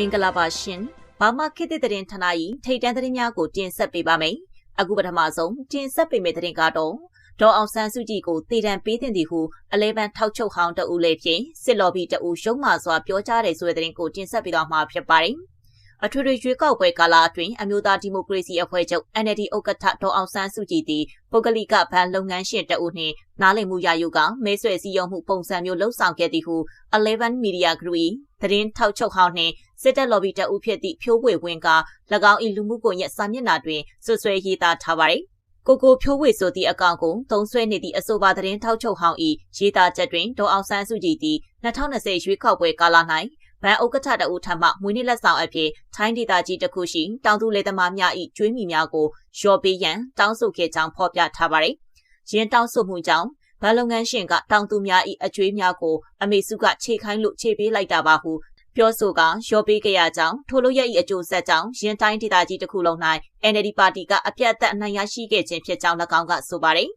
မင်္ဂလာပါရှင်။ဘာမခေတ်သစ်သတင်းဌာန၏ထိတ်တန့်သတင်းများကိုတင်ဆက်ပေးပါမယ်။အခုပထမဆုံးတင်ဆက်ပေးမယ့်သတင်းကတော့ဒေါ်အောင်ဆန်းစုကြည်ကိုတည်တံပေးတင်သည်ဟုအလဲပန်ထောက်ချုပ်ဟောင်းတဦးလည်းဖြင့်စစ်လော်ဘီတဦးရှုံးမှစွာပြောကြားတယ်ဆိုတဲ့သတင်းကိုတင်ဆက်ပေးတော့မှာဖြစ်ပါတယ်။အထွေထွေရွေးကောက်ပွဲကာလအတွင်းအမျိုးသားဒီမိုကရေစီအဖွဲ့ချုပ် NLD ဥက္ကဋ္ဌဒေါ်အောင်ဆန်းစုကြည်သည်ပုဂ္ဂလိကဘဏ်လုပ်ငန်းရှင်တအုပ်နှင့်နားလည်မှုရယူကမဲဆွယ်စည်းရုံးမှုပုံစံမျိုးလှုပ်ဆောင်ခဲ့သည်ဟု11 Media Group ၏သတင်းထောက်ချုပ်ဟောင်းနှင့် စစ်တပ် lobby တအုပ်ဖြစ်သည့်ဖြိုးဝေဝင်းက၎င်း၏လူမှုကွန်ရက်စာမျက်နှာတွင်ဆွဆွဲရေးသားထားပါသည်ကိုကိုဖြိုးဝေဆိုသည့်အကောင့်ကိုသုံးဆွဲနေသည့်အဆိုပါသတင်းထောက်ချုပ်ဟောင်း၏ရေးသားချက်တွင်ဒေါ်အောင်ဆန်းစုကြည်သည်2020ရွေးကောက်ပွဲကာလ၌ဗန်ဥက္ကဋ္ဌတအုပ်ထံမှမွေးနေ့လက်ဆောင်အဖြစ်ထိုင်းဒေသကြီးတစ်ခုရှိတောင်သူလယ်သမားများ၏ကျွေးမိများကိုရော်ပေးရန်တောင်းဆိုခဲ့ကြောင်းဖော်ပြထားပါတယ်။ရင်းတောင်းဆိုမှုကြောင့်ဗန်လုပ်ငန်းရှင်ကတောင်သူများ၏အကျွေးများကိုအမေစုကခြေခိုင်းလို့ခြေပေးလိုက်တာပါဟု ပြောဆိုကရော်ပေးကြရကြောင်းထိုလိုရဲ့၏အကျိုးဆက်ကြောင့်ရင်းတိုင်းဒေသကြီးတစ်ခုလုံး၌ NLD ပါတီကအပြတ်အသတ်အနိုင်ရရှိခဲ့ခြင်းဖြစ်ကြောင်း၎င်းကဆိုပါတယ်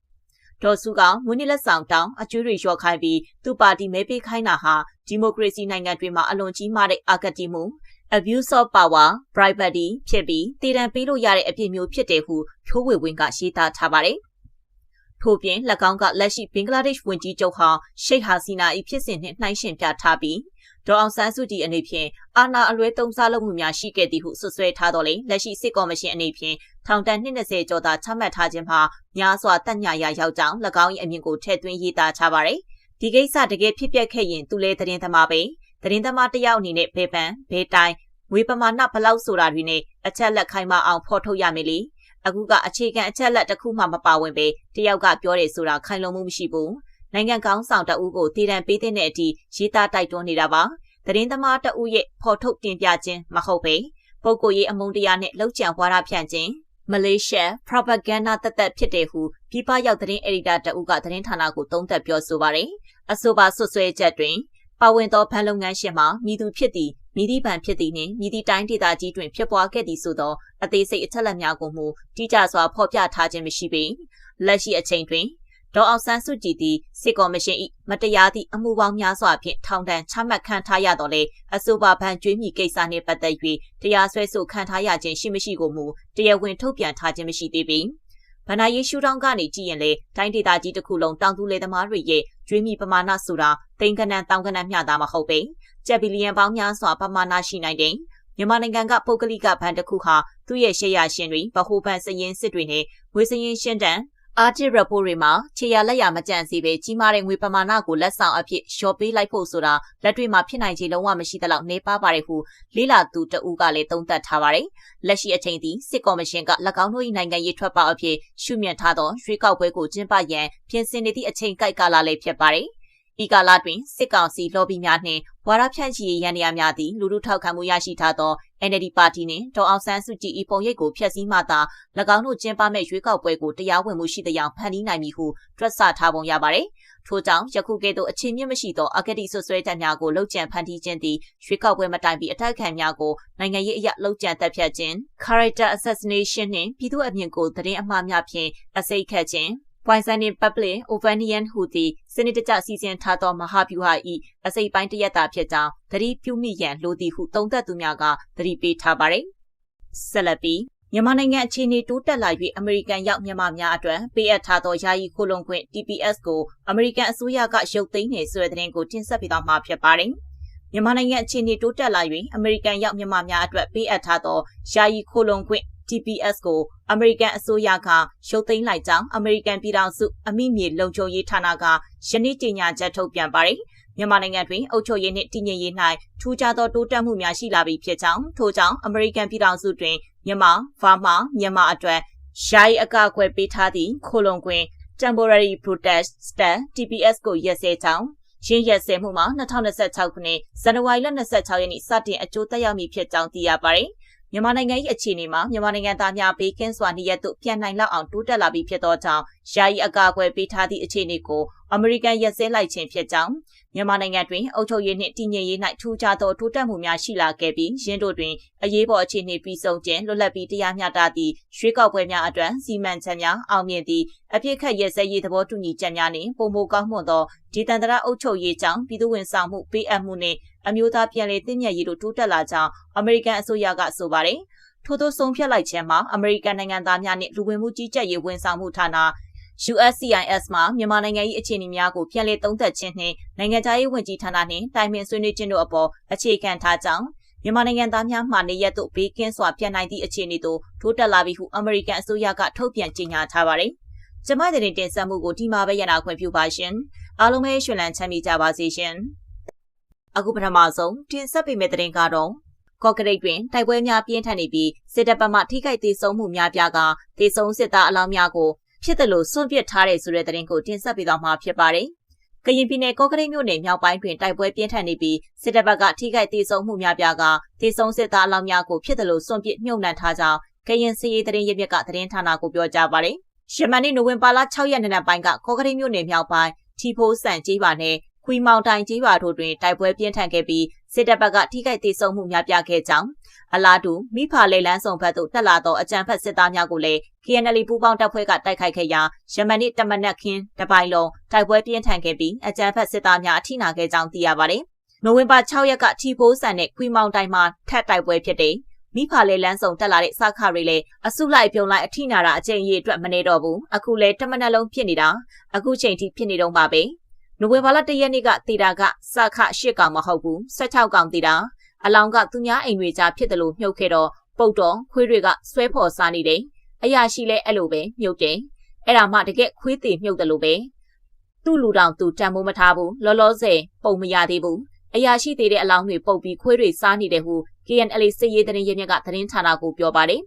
ဒေါ်စုကမွေးနေ့လက်ဆောင်တောင်းအကျွေးတွေလျှော့ခိုင်းပြီးသူ့ပါတီမဲပေးခိုင်းတာဟာဒီမိုကရေစီနိုင်ငံတွေမှာအလွန်ကြီးမားတဲ့အကတိမှု abuse of power bribery ဖြစ်ပြီးတည်တံပေးလို့ရတဲ့အဖြစ်မျိုးဖြစ်တယ်ဟုဖြိုးဝေဝင်းကရှင်းသားထားပါတယ်။ထို့ပြင်၎င်းကလက်ရှိဘင်္ဂလားဒေ့ရှ်ဝန်ကြီးချုပ်ဟာရှိတ်ဟာစီနာ၏ဖြစ်စဉ်နှင့်နှိုင်းယှဉ်ပြထားပြီး ဒေါအောင်ဆန်းစုကြည်အနေဖြင့်အာဏာအလွဲသုံးစားလုပ်မှုများရှိခဲ့သည်ဟုဆွဆွဲထားတော်လေလက်ရှိစစ်ကော်မရှင်အနေဖြင့်ထောင်ဒဏ်20ကျော်သာချမှတ်ထားခြင်းမှာများစွာတက်ညရာရောက်ကြောင်း၎င်း၏အမြင်ကိုထည့်သွင်းရေးသားထားပါရယ်ဒီကိစ္စတကယ်ဖြစ်ပျက်ခဲ့ရင်သူလည်းသတင်းသမားပဲသတင်းသမားတယောက်အနေနဲ့ဘေပန်ဘေတိုင်းငွေပမာဏဘလောက်ဆိုတာတွေနဲ့အချက်လက်ခိုင်းမအောင်ဖော်ထုတ်ရမယ်လေအခုကအခြေခံအချက်လက်တစ်ခုမှမပါဝင်ပဲတယောက်ကပြောတယ်ဆိုတာခိုင်လုံမှုမရှိဘူး နိုင်ငံကောင်းဆောင်တအူးကိုတည်တံပေးတဲ့အထိရေးသားတိုက်တွန်းနေတာပါသတင်းသမားတအူးရဲ့ဖော်ထုတ်တင်ပြခြင်းမဟုတ်ပဲပုဂ္ဂိုလ်ရေးအမုန်းတရားနဲ့လောက်ကျန်ဝါဒဖြန့်ခြင်းမလေးရှား propaganda တသက်ဖြစ်တဲ့ဟုပြည်ပရောက်သတင်းအယ်ဒီတာတအုပ်ကသတင်းဌာနကိုသုံးသပ်ပြောဆိုပါတယ်။အဆိုပါဆွဆွဲချက်တွင်ပါဝင်သောဘဏ်လုပ်ငန်းရှင်မှမိသူဖြစ်သည်မိသည့်ဘဏ်ဖြစ်သည်နှင့်မိသည့်တိုင်းဒေသကြီးတွင်ဖြစ်ပွားခဲ့သည်ဆိုသောအသေးစိတ်အချက်အလက်များကိုမူတိကျစွာဖော်ပြထားခြင်းမရှိပေလက်ရှိအချိန်တွင် ဒေါ်အောင်ဆန်းစုကြည်သည်စစ်ကော်မရှင်၏မတရားသည့်အမှုပေါင်းများစွာဖြင့်ထောင်ဒဏ်ချမှတ်ခံထားရတော့လေအဆိုပါဗန်ကျွေးမြီကိစ္စနှင့်ပတ်သက်၍တရားစွဲဆိုခံထားရခြင်းရှိမရှိကိုမူတရားဝင်ထုတ်ပြန်ထားခြင်းမရှိသေးပေဗန္နာယေရှုထောင်းကနေကြည့်ရင်လေတိုင်းဒေသကြီးတစ်ခုလုံးတောင်သူလေသမားတွေရဲ့ကျွေးမြီပမာဏဆိုတာတိန်ကနန်တောင်ကနန်မျှတာမဟုတ်ပေကျပ်ဘီလီယံပေါင်းများစွာပမာဏရှိနိုင်တယ်မြန်မာနိုင်ငံကပုဂ္ဂလိကဘဏ်တစ်ခုဟာသူ့ရဲ့ရှေ့ရရှင်တွေဗဟိုဘဏ်စည်ရင်းစစ်တွေနဲ့ငွေစည်ရင်းရှင်းတန်း အာတစ်ရပိုတွေမှာခြေရလက်ရမကြန့်စီပဲကြီးမားတဲ့ငွေပမာဏကိုလက်ဆောင်အဖြစ်ရှော့ပေးလိုက်ဖို့ဆိုတာလက်တွေ့မှာဖြစ်နိုင်ခြေလုံးဝမရှိသလောက်နေပါပါတယ်ဟုလေးလာသူတဦးကလည်းသုံးသပ်ထားပါတယ်။လက်ရှိအချိန်ထိစစ်ကော်မရှင်က၎င်းတို့၏နိုင်ငံရေးထွက်ပေါက်အဖြစ်ရှုမြင်ထားသောရွှေကောက်ပွဲကိုကျင်းပရန်ပြင်ဆင်နေသည့်အချိန်ကိုက်ကာလလည်းဖြစ်ပါတယ်။ ဤကာလတွင်စစ်ကောင်စီလော်ဘီများနှင့်ဝါရဖြန့်ချီရေးရန်နေရာများသည်လူလူထောက်ခံမှုရရှိထားသော NLD ပါတီနှင့်ဒေါ်အောင်ဆန်းစုကြည်၏ပုံရိပ်ကိုဖျက်ဆီးမှသာ၎င်းတို့ကျင်းပမဲ့ရွေးကောက်ပွဲကိုတရားဝင်မှုရှိသည့်ဖန်တီးနိုင်မည်ဟုတွက်ဆထားပုံရပါသည်။ထို့ကြောင့်ယခုကဲ့သို့အခြေမြင့်မရှိသောအကတိဆွဆွဲချက်များကိုလှုပ်ကြံဖန်တီးခြင်းသည်ရွေးကောက်ပွဲမတိုင်ပြီးအထက်ခံများကိုနိုင်ငံရေးအရလှုပ်ကြံတက်ဖြတ်ခြင်း character assassination နှင့်ပြည်သူ့အမြင်ကိုသတင်းအမှားများဖြင့်အစိတ်ခတ်ခြင်း Poisoning Public Ovanian ဟူသည့်စနစ်တကျစီစဉ်ထားသောမဟာဗျူဟာ၏အစိပ်ပိုင်းတစ်ရက်တာဖြစ်ကြောင်းသတိပြုမိရန်လိုသည်ဟုသုံးသပ်သူများကသတိပေးထားပါသည်။ဆက်လက်ပြီးမြန်မာနိုင်ငံအခြေအနေတိုးတက်လာ၍အမေရိကန်ရောက်မြန်မာများအတွက်ပေးအပ်ထားသောယာယီခိုလုံခွင့် TPS ကိုအမေရိကန်အစိုးရကရုပ်သိမ်းနေဆိုတဲ့သတင်းကိုတင်ဆက်ပေးသွားမှာဖြစ်ပါတယ်။မြန်မာနိုင်ငံအခြေအနေတိုးတက်လာ၍အမေရိကန်ရောက်မြန်မာများအတွက်ပေးအပ်ထားသောယာယီခိုလုံခွင့် TPS ကိုအမေရိကန်အစိုးရကရုပ်သိမ်းလိုက်ကြောင်းအမေရိကန်ပြည်ထောင်စုအမိမြေလုံခြုံရေးဌာနကယနေ့ကြေညာချက်ထုတ်ပြန်ပါတယ်။မြန်မာနိုင်ငံတွင်အုပ်ချုပ်ရေးနှင့်တည်ငြိမ်ရေး၌ထူးခြားသောတိုးတက်မှုများရှိလာပြီဖြစ်ကြောင်းထို့ကြောင့်အမေရိကန်ပြည်ထောင်စုတွင်မြန်မာ၊ဖာမာမြန်မာအတွက်ယာယီအကာအကွယ်ပေးထားသည့်ခိုလုံခွင့် Temporary Protest Stand TPS ကိုရက်စဲကြောင်းရင်းရက်စဲမှုမှာ2026ခုနှစ်ဇန်နဝါရီလ26ရက်နေ့စတင်အကျိုးသက်ရောက်မည်ဖြစ်ကြောင်းသိရပါတယ်။ မြန်မာနိုင်ငံ၏အခြေအနေမှာမြန်မာနိုင်ငံသားများဘေးကင်းစွာနေရသို့ပြန်နိုင်လောက်အောင်တိုးတက်လာပြီးဖြစ်သောကြောင့်ယာယီအကာအကွယ်ပေးထားသည့်အခြေအနေကိုအမေရိကန်ရက်စဲလိုက်ခြင်းဖြစ်ကြောင်း မြန်မာနိုင်ငံတွင်အုပ်ချုပ်ရေးနှင့်တည်ငြိမ်ရေး၌ထူးခြားသောတိုးတက်မှုများရှိလာခဲ့ပြီးရင်းတို့တွင်အရေးပေါ်အခြေအနေပြီးဆုံးခြင်းလွတ်လပ်ပြီးတရားမျှတသည့်ရွေးကောက်ပွဲများအတွက်စီမံချက်များအောင်မြင်သည့်အပြစ်ခတ်ရဲစဲရေးသဘောတူညီချက်များနှင့်ပုံမကောင်းမွန်သောဒီတန်တရာအုပ်ချုပ်ရေးကြောင့်ပြည်သူဝန်ဆောင်မှုပေးအပ်မှုနှင့်အမျိုးသားပြည်လည်တည်မြဲရေးတို့တိုးတက်လာကြောင်းအမေရိကန်အစိုးရကဆိုပါတယ်ထို့သောဆုံးဖြတ်လိုက်ခြင်းမှာအမေရိကန်နိုင်ငံသားများနှင့်လူဝင်မှုကြီးကြပ်ရေးဝန်ဆောင်မှုဌာန USCIS မှာမြန်မာနိုင်ငံ၏အခြေအနေများကိုပြန်လည်သုံးသပ်ခြင်းနှင့်နိုင်ငံခြားရေးဝန်ကြီးဌာနနှင့်တိုင်ပင်ဆွေးနွေးခြင်းတို့အပေါ်အခြေခံထားကြောင်းမြန်မာနိုင်ငံသားများမှနေရက်သို့ဘေးကင်းစွာပြန်နိုင်သည့်အခြေအနေသို့ထိုးတက်လာပြီဟုအမေရိကန်အစိုးရကထုတ်ပြန်ကြေညာထားပါတယ်။ကျမတဲ့တင်ဆက်မှုကိုဒီမှာပဲရနာခွင့်ပြုပါရှင်။အားလုံးပဲရွှင်လန်းချမ်းမြေကြပါစေရှင်။အခုပထမဆုံးတင်ဆက်ပေးမယ့်တဲ့တင်ကတော့ကော့ကရိတ်တွင်တိုက်ပွဲများပြင်းထန်နေပြီးစစ်တပ်ဘက်မှထိခိုက်သေးဆုံးမှုများပြားကသေဆုံးစစ်သားအလောင်းများကို ဖြစ်တယ်လို့စွန့်ပစ်ထားတဲ့ဆိုတဲ့သတင်းကိုတင်ဆက်ပေးသွားမှာဖြစ်ပါတယ်။ကရင်ပြည်နယ်ကော့ကရိတ်မြို့နယ်မြောက်ပိုင်းတွင်တိုက်ပွဲပြင်းထန်နေပြီးစစ်တပ်ဘက်ကထိခိုက်သေးဆုံးမှုများပြားကသေဆုံးစစ်သားအလောင်းများကိုဖြစ်တယ်လို့စွန့်ပစ်မြုပ်နှံထားကြောင်းကရင်စီရေးသတင်းရမြစ်ကသတင်းဌာနကိုပြောကြားပါတယ်။ယမန်နေ့နိုဝင်ဘာလ6ရက်နေ့နက်ပိုင်းကကော့ကရိတ်မြို့နယ်မြောက်ပိုင်းထီဖိုးဆန်ကြီးပါနယ် ခွီမောင်တိုင်ကြီးပါတို့တွင်တိုက်ပွဲပြင်းထန်ခဲ့ပြီးစစ်တပ်ဘက်ကထိခိုက်သေးဆုံးမှုများပြားခဲ့ကြောင်းအလားတူမိဖာလေလန်းဆောင်ဘက်သို့တက်လာသောအကြမ်းဖက်စစ်သားများကိုလည်း KNL ပူးပေါင်းတပ်ဖွဲ့ကတိုက်ခိုက်ခဲ့ရာယမန်နေ့တမနက်ခင်းတပိုင်းလုံးတိုက်ပွဲပြင်းထန်ခဲ့ပြီးအကြမ်းဖက်စစ်သားများအထိနာခဲ့ကြောင်းသိရပါတယ်။နိုဝင်ဘာ6ရက်ကထီဖိုးဆန်နဲ့ခွီမောင်တိုင်မှာထပ်တိုက်ပွဲဖြစ်တဲ့မိဖာလေလန်းဆောင်တက်လာတဲ့စခရီလေအစုလိုက်ပြုံလိုက်အထိနာတာအကျင့်ရအတွက်မနေတော့ဘူးအခုလဲတမနက်လုံးဖြစ်နေတာအခုချိန်ထိဖြစ်နေတော့ပါပဲ နိုဝင်ဘာလ၁ရက်နေ့ကတေတာကစခ၈ကောင်မဟုတ်ဘူး16ကောင်တေတာအလောင်းကသူများအိမ်တွေကြားဖြစ်တယ်လို့မြုပ်ခဲ့တော့ပုတ်တော်ခွေးတွေကဆွဲဖော်စားနေတယ်အရာရှိလဲအဲ့လိုပဲမြုပ်တယ်အဲ့ဒါမှတကက်ခွေးသေးမြုပ်တယ်လို့ပဲသူ့လူတောင်သူတံမိုးမထားဘူးလောလောဆယ်ပုံမရသေးဘူးအရာရှိသေးတဲ့အလောင်းတွေပုတ်ပြီးခွေးတွေစားနေတယ်ဟု KNL စစ်ရေးသတင်းရင်းမြစ်ကသတင်းဌာနကိုပြောပါတယ်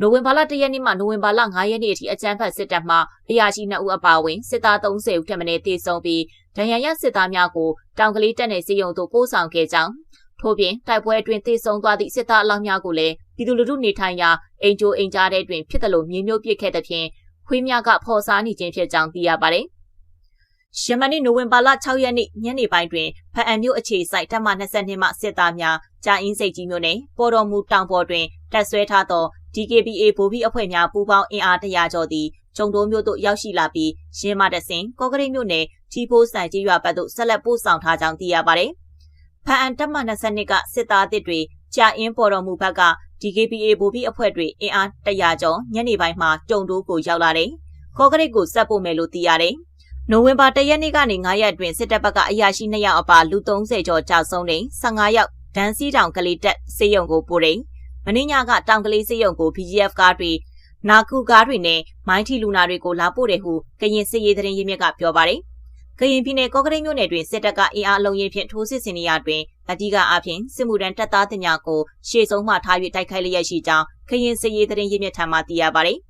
နိုဝင်ဘာလ၁ရက်နေ့မှနိုဝင်ဘာလ9ရက်နေ့အထိအကြမ်းဖက်စစ်တပ်မှအရာရှိ2ဦးအပါအဝင်စစ်သား30ဦးထပ်မံတေဆုံးပြီးဒဏ်ရာရစစ်သားများကိုတောင်ကလေးတပ်နယ်စီယုံသို့ပို့ဆောင်ခဲ့ကြောင်းထို့ပြင်တိုက်ပွဲအတွင်းသေဆုံးသွားသည့်စစ်သားအလောင်းများကိုလည်းပြည်သူလူထုနေထိုင်ရာအိမ်ကျိုးအိမ်ကြားထဲတွင်ဖြစ်တယ်လို့မြေမျိုးပစ်ခဲ့တဲ့ဖြင့်ခွေးများကဖော်စားနေခြင်းဖြစ်ကြောင်းသိရပါတယ်။ယမန်နေ့နိုဝင်ဘာလ6ရက်နေ့ညနေပိုင်းတွင်ဖအံမြို့အခြေစိုက်တပ်မ22မှစစ်သားများကြာအင်းစိတ်ကြီးမြို့နယ်ပေါ်တော်မူတောင်ပေါ်တွင်တပ်ဆွဲထားသော DKBA ဗိုလ်ဘီအဖွဲ့များပူးပေါင်းအင်အားတရာကျော်သည်ကျုံတိုးမြို့သို့ရောက်ရှိလာပြီးရင်းမတဆင်ကော့ကရိတ်မြို့နယ်ထီဖိုးစံကြီးရွာဘက်သို့ဆက်လက်ပို့ဆောင်ထားကြောင်းသိရပါတယ်။ဖအံတပ်မ22ကစစ်သားအသစ်တွေကြာအင်းပေါ်တော်မူဘက်က DKBA ဗိုလ်ဘီအဖွဲ့တွေအင်အားတရာကျော်ညနေပိုင်းမှာကျုံတိုးကိုရောက်လာတယ်။ကော့ကရိတ်ကိုဆက်ပို့မယ်လို့သိရတယ်။နိုဝင်ဘာ၁ရက်နေ့ကနေ9ရက်အတွင်းစစ်တပ်ဘက်ကအရာရှိ2ယောက်အပါလူ30ကျော်ကြာဆုံးတယ်15ယောက်ဒန်းစီတောင်ကလေးတက်စေယုံကိုပို့တယ် မင်းညကတောင်ကလေးစေယုံကို BGF ကားတွေနာကူကားတွေနဲ့မိုင်းထီလူနာတွေကိုလာပို့တယ်ဟုကရင်စစ်ရေးသတင်းရင်းမြစ်ကပြောပါတယ်ကရင်ပြည်နယ်ကော့ကရိတ်မြို့နယ်တွင်စစ်တပ်ကအင်အားအလုံးရင်ဖြင့်ထိုးစစ်ဆင်နေရတွင်အဓိကအဖြစ်စစ်မှုထမ်းတပ်သားတင်များကိုရှေ့ဆုံးမှထား၍တိုက်ခိုက်လျက်ရှိကြောင်းခရင်စစ်ရေးသတင်းရင်းမြစ်ထံမှသိရပါသည်။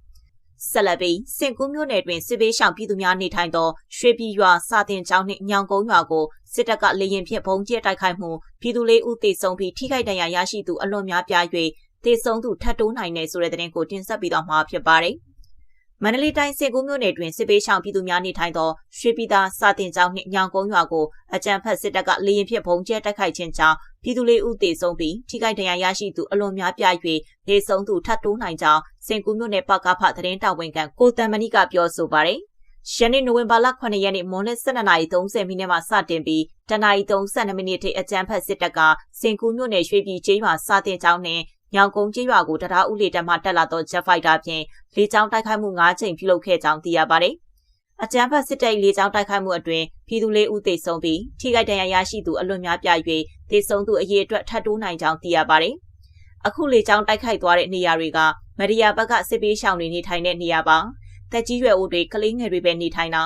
ဆက်လက်ပြီးစင်ကူးမြို့နယ်တွင်စစ်ဘေးရှောင်ပြည်သူများနေထိုင်သောရွှေပြည်ရွာစာတင်ကျောင်းနှင့်ညောင်ကုန်းရွာကိုစစ်တပ်ကလေရင်ဖြင့်ဘုံကျဲတိုက်ခိုက်မှုပြည်သူလေးဦးသေဆုံးပြီးထိခိုက်ဒဏ်ရာရရှိသူအလွန်များပြား၍ သေဆုံးသူထပ်တိုးနိုင်တယ်ဆိုတဲ့သတင်းကိုတင်ဆက်ပြီးတော့မှာဖြစ်ပါတယ်။မန္တလေးတိုင်းစင်ကူးမြို့နယ်တွင်စစ်ပေးရှောင်ပြည်သူများနေထိုင်သောရွှေပြည်သာစာတင်ကျောင်းနှင့်ညောင်ကုန်းရွာကိုအကြမ်းဖက်စစ်တပ်ကလေရင်ဖြင့်ဘုံကျဲတိုက်ခိုက်ခြင်းကြောင့်ပြည်သူလေးဦးသေဆုံးပြီးထိခိုက်ဒဏ်ရာရရှိသူအလွန်များပြား၍ဒေဆုံးသူထပ်တိုးနိုင်ကြောင်းစင်ကူးမြို့နယ်ပကဖသတင်းတာဝန်ခံကိုတန်မဏိကပြောဆိုပါတယ်။ယနေ့နိုဝင်ဘာလ9ရက်နေ့မွန်လ12:30မိနစ်မှစတင်ပြီးတနအီ32မိနစ်ထိအကြမ်းဖက်စစ်တပ်ကစင်ကူးမြို့နယ်ရွှေပြည်ကျေးရွာစာတင်ကျောင်းနှင့် ညောင်ကုန်းကျေးရွာကိုတရားဥလေတက်မှတက်လာသော Jet Fighter ဖြင့်လေကြောင်းတိုက်ခိုက်မှု၅ချိန်ပြုလုပ်ခဲ့ကြောင်းသိရပါတယ်။အကြမ်းဖက်စစ်တပ်လေကြောင်းတိုက်ခိုက်မှုအတွင်းပြည်သူလေးဦးသေဆုံးပြီးထိခိုက်ဒဏ်ရာရရှိသူအလွန်များပြား၍သေဆုံးသူအရေအတွက်ထပ်တိုးနိုင်ကြောင်းသိရပါတယ်။အခုလေကြောင်းတိုက်ခိုက်သွားတဲ့နေရာတွေကမရီယာဘက်ကစစ်ပေးရှောင်တွေနေထိုင်တဲ့နေရာပါ။တက်ကြီးရွယ်အိုတွေကလေးငယ်တွေပဲနေထိုင်တာ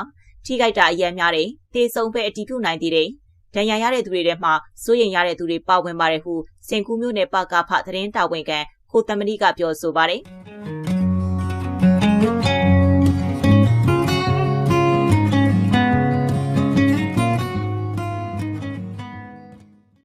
ထိခိုက်တာအများများတယ်။သေဆုံးပဲအတီးပြုနိုင်သေးတယ်။ ဒဏ်ရာရတဲ့သူတွေထဲမှာစိုးရိမ်ရတဲ့သူတွေပါဝင်ပါတယ်ဟုစင်ကူးမြို့နယ်ပကဖသတင်းတာဝန်ခံကိုတမဏိကပြောဆိုပါတယ်။